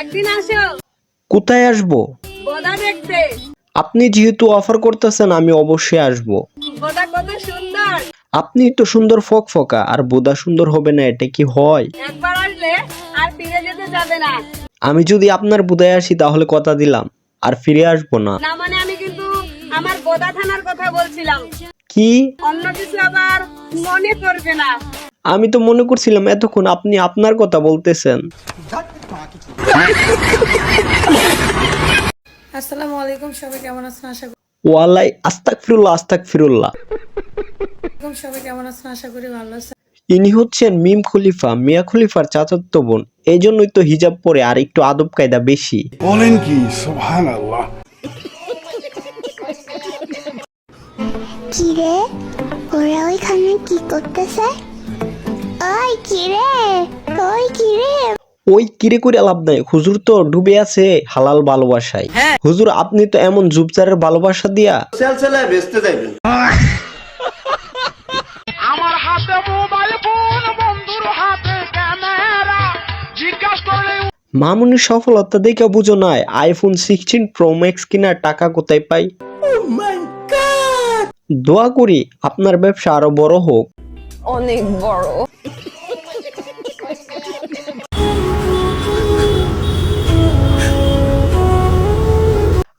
একদিন আসো। কোথায় আসব? দেখতে। আপনি যেহেতু অফার করতেছেন আমি অবশ্যই আসব। কত সুন্দর। আপনি তো সুন্দর ফক ফকা আর বোদা সুন্দর হবে না এটা কি হয়? একবার আসলে আর ফিরে যেতে যাবে না। আমি যদি আপনার বুদায় আসি তাহলে কথা দিলাম আর ফিরে আসব না। না মানে আমি কিন্তু আমার বোদা থানার কথা বলছিলাম। কি? অন্য কিছু আবার মনে করবে না। আমি তো মনে করছিলাম এতক্ষণ আপনি আপনার কথা বলতেছেন। আসসালামু আলাইকুম সবাই কেমন আছেন? আশা করি ওয়ালাই আস্তাক ফিরুল্লাহ আস্তাক ফিরুল্লাহ সবাই কেমন আছেন? আশা করি ভালো আছেন। ইনি হচ্ছেন মিম খলিফা মিয়া খলিফার চাচাতো বোন। এই জন্যই তো হিজাব পরে আর একটু আদব কায়দা বেশি। বলেন কি? সুবহান কিরে? ওরা ওইখানে কি করতেছে? ওই কিরে? ওই কিরে? ওই কিরে করে লাভ নাই? হুজুর তো ডুবে আছে হালাল ভালোবাসায়। হুজুর আপনি তো এমন জুবচারের ভালোবাসা দিয়া আমার হাতে মোবাইল ফোন বন্ধুর হাতে ক্যামেরা জিজ্ঞাসা করলে মামুনির সফলতা দেখে বুঝো নাই আইফোন সিক্সটিন প্রো ম্যাক্স কেনার টাকা কোথায় পাই? দোয়া করি আপনার ব্যবসা আরও বড় হোক। অনেক বড়।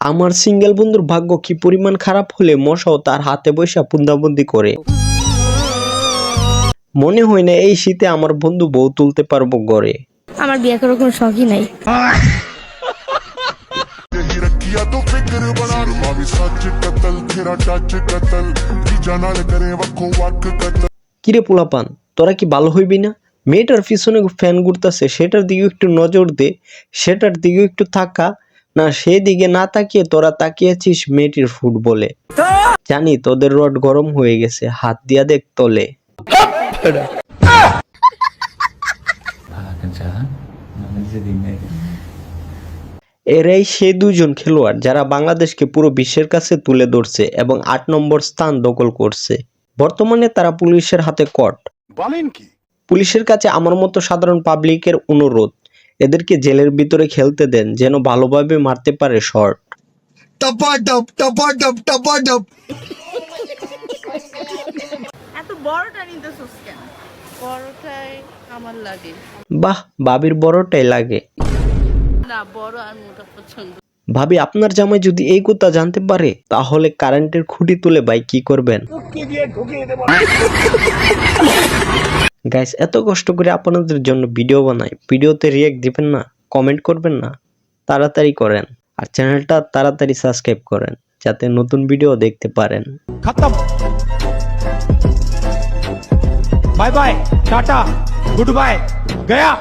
আমার সিঙ্গেল বন্ধুর ভাগ্য কি পরিমাণ খারাপ হলে মশাও তার হাতে বৈশা পুন্দাবন্দি করে মনে হয় না এই শীতে আমার বন্ধু বউ তুলতে পারবো গড়ে আমার বিয়ে করার কোনো শখই নাই ਰੱਖਿਆ ਤੂੰ ਫਿਕਰ ਬਣਾ ਭਾਵੇਂ ਸੱਚ ਕਤਲ ਤੇਰਾ ਟੱਚ ਕਤਲ ਕੀ ਨਾਲ ਕਰੇ ਵੱਖੋ ਵੱਖ ਕਤਲ কিরে পোলাপান তোরা কি ভালো হইবি না মেয়েটার পিছনে ফ্যান ঘুরতেছে সেটার দিকে একটু নজর দে সেটার দিকে একটু থাকা না সেদিকে না তাকিয়ে তোরা তাকিয়েছিস মেয়েটির ফুটবলে। জানি তোদের রড গরম হয়ে গেছে হাত দিয়া দেখ তলে। এরাই সে দুজন খেলোয়াড় যারা বাংলাদেশকে পুরো বিশ্বের কাছে তুলে ধরছে এবং আট নম্বর স্থান দখল করছে। বর্তমানে তারা পুলিশের হাতে কট। বলেন কি? পুলিশের কাছে আমার মতো সাধারণ পাবলিকের অনুরোধ। এদেরকে জেলের ভিতরে খেলতে দেন যেন ভালোভাবে মারতে পারে শর্ট এত বড়টা নিতেছিস কেন? বড়টাই আমার লাগে। বাহ ভাবির বড়টাই লাগে। না বড় আর মোটা পছন্দ। ভাবি আপনার জামাই যদি এই কথা জানতে পারে তাহলে কারেন্টের খুঁটি তুলে ভাই কি করবেন? গাইস এত কষ্ট করে আপনাদের জন্য ভিডিও বানাই। ভিডিওতে রিয়াক্ট দিবেন না কমেন্ট করবেন না, তাড়াতাড়ি করেন। আর চ্যানেলটা তাড়াতাড়ি সাবস্ক্রাইব করেন, যাতে নতুন ভিডিও দেখতে পারেন। খতম। Bye bye tata good bye Gaya